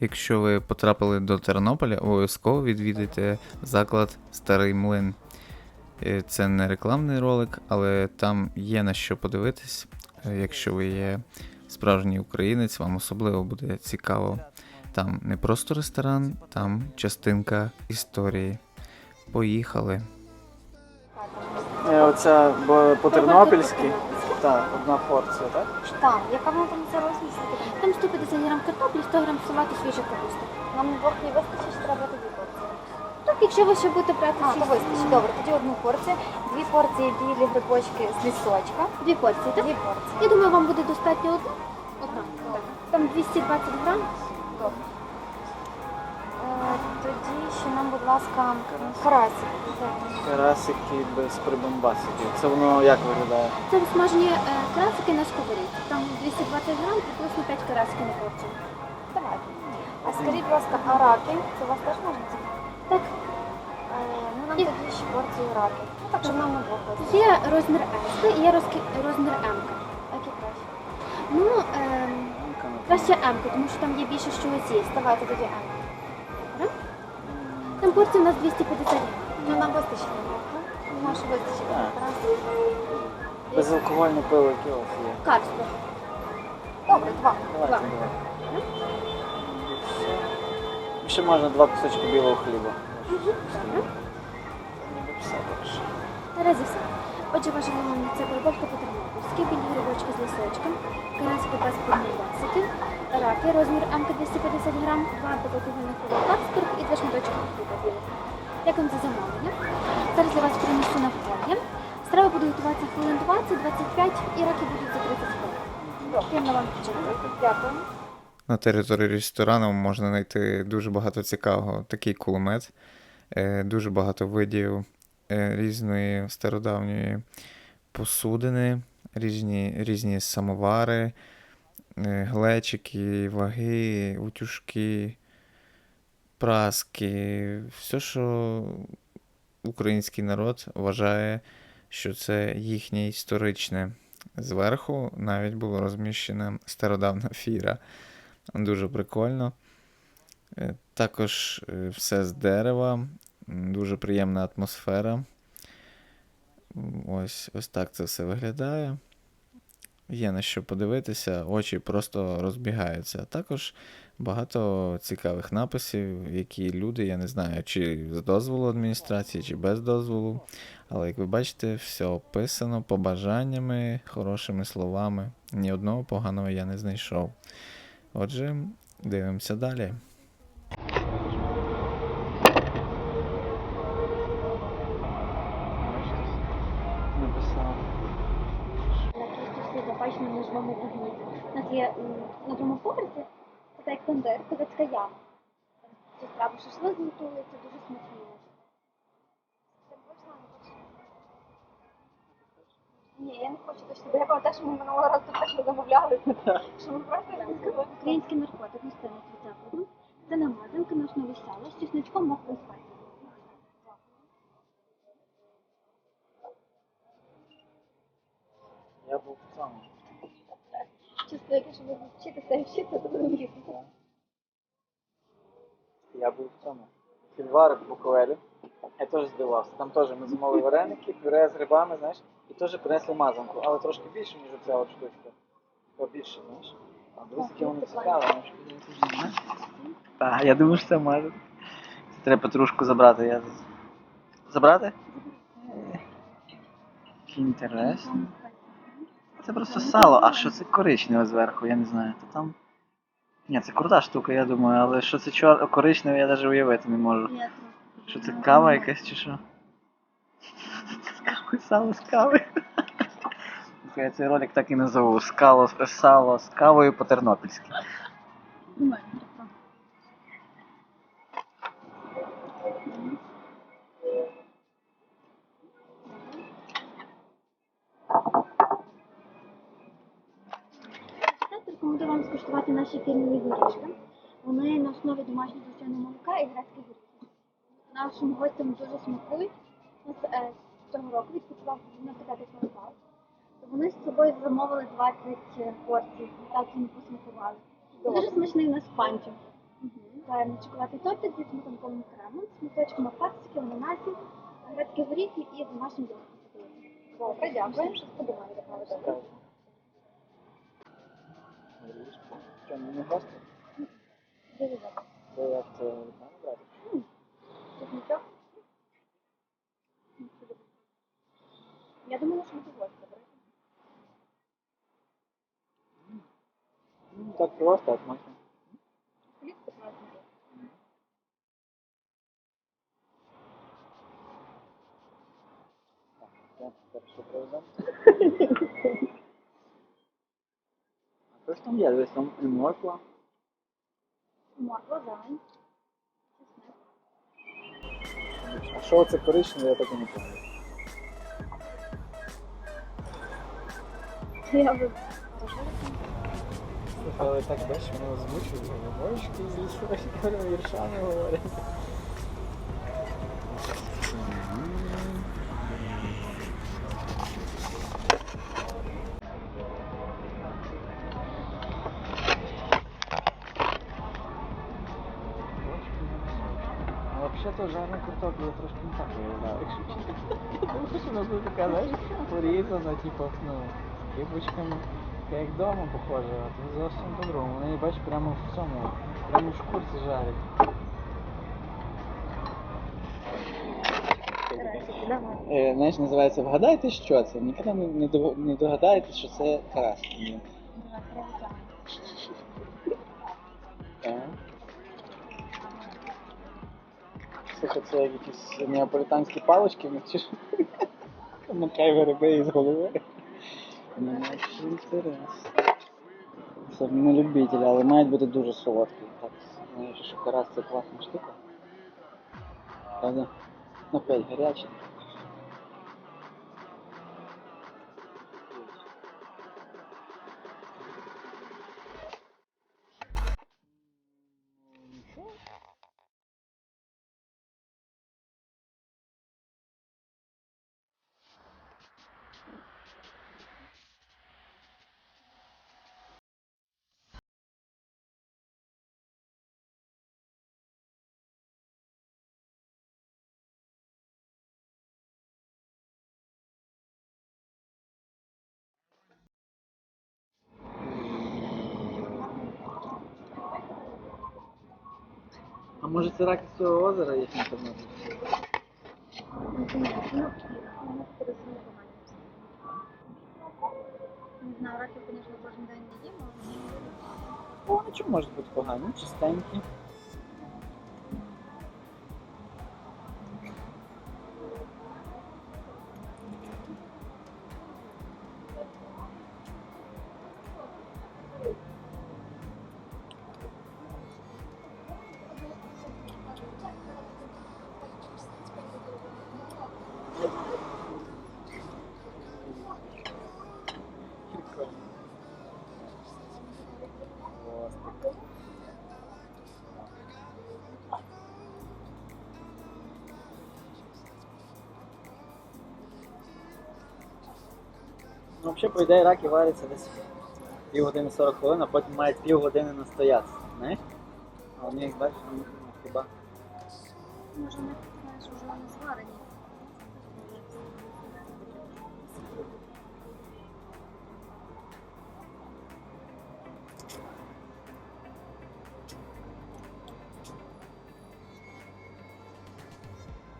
Якщо ви потрапили до Тернополя, обов'язково відвідайте заклад Старий Млин. Е, Це не рекламний ролик, але там є на що подивитись. Е, Якщо ви є справжній українець, вам особливо буде цікаво. Там не просто ресторан, там частинка історії. Поїхали. Е, Оця бо- по-тернопільськи. Так, одна порція, так? Так, яка вона там за розмір? Там 150 грам картоплі, 100 грам салату свіжа капуста. Нам двох не вистачить, чи треба дві порції. Так, якщо ви ще будете брати А, вистачить. Добре, тоді одну порцію, дві порції білі грибочки з лісочка. дві порції, так? Дві порції. Я думаю, вам буде достатньо одна. Одна. Там 220 грам. Добре. Ще нам, будь ласка, карасик. Карасики без прибамбасиків. Це воно як виглядає? Це смажені е, карасики на сковорідці. Там 220 грам, приблизно 5 карасиків на порцію. Давайте. А скажіть, будь ласка, а раки? Це у вас теж можна? Так, Е, Ну, нам Є. тоді ще порцію раки. Ну, так, щоб нам на двох вистачило. є розмір S і є розки- розмір М. А Які краще? Ну, ем, краще М, тому що там є більше що з'їсти. Давайте тоді М. Там порція у нас 250 грам. Ну, нам? Ну, може вистачить. Так. Безалкогольне пиво, яке у вас є. Кальцію. Добре, два. Давайте, Два. давай. Ще можна два кусочки білого хліба. Добре. Все хорошо. Наразі все. Отже, ваше замовлення це переборка по тернопільськи, грибочки з лісочком, карасики без подмібасики, раки, розмір М 250 грам, два пива капсперк і два шматочки білого. Дякую за замовлення. Зараз для вас принесу навколі. Страва буде готуватися хвилин 20-25 і раки будуть за 30 хвилин. Приємно вам починати. Дякую. На території ресторану можна знайти дуже багато цікавого. Такий кулемет, е, дуже багато видів е, різної стародавньої посудини, різні, різні самовари, глечики, ваги, утюжки, праски. Все, що український народ вважає, що це їхнє історичне. Зверху навіть було розміщена стародавна фіра. Дуже прикольно. Е, Також е, все з дерева, дуже приємна атмосфера. Ось, ось так це все виглядає. Є на що подивитися, очі просто розбігаються. Також багато цікавих написів, які люди, я не знаю, чи з дозволу адміністрації, чи без дозволу. Але як ви бачите, все описано побажаннями, хорошими словами. Ні одного поганого я не знайшов. Отже, дивимося далі. Написав. Якщо побачимо на живому вогні. У нас є м, на другому поверсі, це так козацька яма. Там ці страви шашлик готується, дуже смачно. Ні, я не хочу точно, бо я пам'ятаю, що ми минулого разу точно замовляли. Що ми просто не сказали. Український наркотик на стилі рецепту. Це намазанка на основі сала з чесничком мокрою спецією. Я був в цьому. Чисто, якщо ви вчитися і вчитися, то буде їсти. Я був в цьому. Фільвари в Буковелі. Я теж здивався. Там теж ми замовили вареники, пюре з грибами, знаєш, і теж принесли мазанку, але трошки більше, ніж оця от штучка. Побільше, знаєш. А дивись, яке воно цікаве, не знаєш? Так, я думаю, що це мазанка. Треба петрушку забрати. Я... Забрати? Який інтересний. Це просто сало, а що це коричневе зверху, я не знаю. То там. Ні, це крута штука, я думаю, але що це чор... коричневе, я навіть уявити не можу. Ні, Що це кава якась чи що? Кави, сало з кави. Я цей ролик так і назову. Скало, сало з кавою по-тернопільськи. Рекомендую вам скуштувати наші фірмові горішки. Вони на основі домашнього звичайного молока і грецьких горіхів. Нашим гостям дуже смакують. Нас е, цього року відпочивав на 50 квартал. Вони з собою замовили 20 порцій, так їм посмакували. Дуже смачний у нас панчо. Варимо чоколадний тортик зі сметанковим кремом, сміточками папсиків, ананасів, грецькі горіхи і домашнім йогуртом. Добре, дякую. Щось подумаю, так Цікаво. Що, ну не гостро? Дуже добре. Це як це від мене брати? Тут нічого. Я думала, що ми гості, добре? Ну, Так просто, так смачно. Хліб це класно. Так, так що проведемо? Ж там є? Десь там і морква. Зелень. А що це коричневе, я так і не пам'ятаю. Я би Але так бачиш, воно озвучує, мовочки з віршами говорять. Виявляю, якщо чесно. Я думаю, що вона буде така, знаєш, порізана, типу, ну, кибочками. Як вдома похоже, а тут зовсім по-другому. Вони, бач, прямо в цьому, прямо в шкурці жарять. Е, знаєш, називається Вгадайте, що це? Ніколи не, не, не догадаєтесь, що це карась. Ні. Так. Це якісь неаполітанські палички, що? Макай риби із голови. Ну, дуже інтересно. Це не любитель, але мають бути дуже солодкі. Так, знаєш, що карась це класна штука. Правда? Ну, Опять гарячий. А може це рак із цього озера їхні там? Не знаю, раків, звісно, кожен день не їм, О, а чому можуть бути погані? Чистенькі. Взагалі, по ідеї, раки варяться десь півгодини 40 хвилин, а потім мають півгодини настоятися, знаєш? А вони їх бачиш, ну, хіба. може не знаєш, вже вони зварені.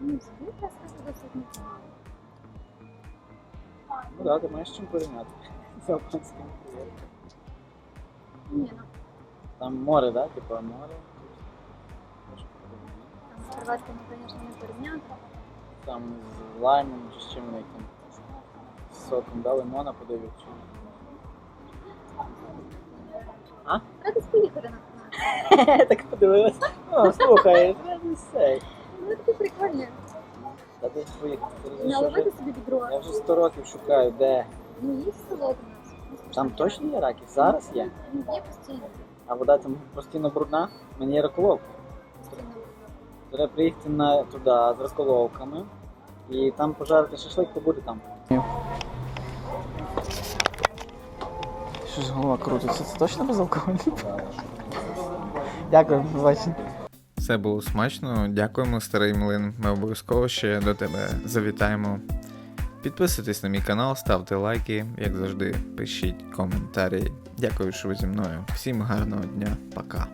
Ну, взагалі, я скажу, досить непогано. Ну так, ти маєш чим порівняти. З японським креветком. Ні, ну, Там море, да? Типа море. Там з креветками, звісно, не порівняти. Там з лаймом чи з чим вони там. З соком, да, лимона подивився. А? Радись поїхати на канал. так подивилася. О, слухай, не сей. Ну, ти поїхати. Ти розумієш, що Наловити вже- собі відро. Я вже 100 років шукаю, де. Ну, є солод у нас. Там точно є раки? Зараз є. Ну, є постійно. А вода там постійно брудна. Мені є раколовка. Треба приїхати на туди з розколовками і там пожарити шашлик, то буде там. Щось голова крутиться, це точно безалкогольний? Дякую, побачення. Все було смачно. Дякуємо, старий млин. Ми обов'язково ще до тебе завітаємо. Підписуйтесь на мій канал, ставте лайки, як завжди, пишіть коментарі. Дякую, що ви зі мною. Всім гарного дня, пока.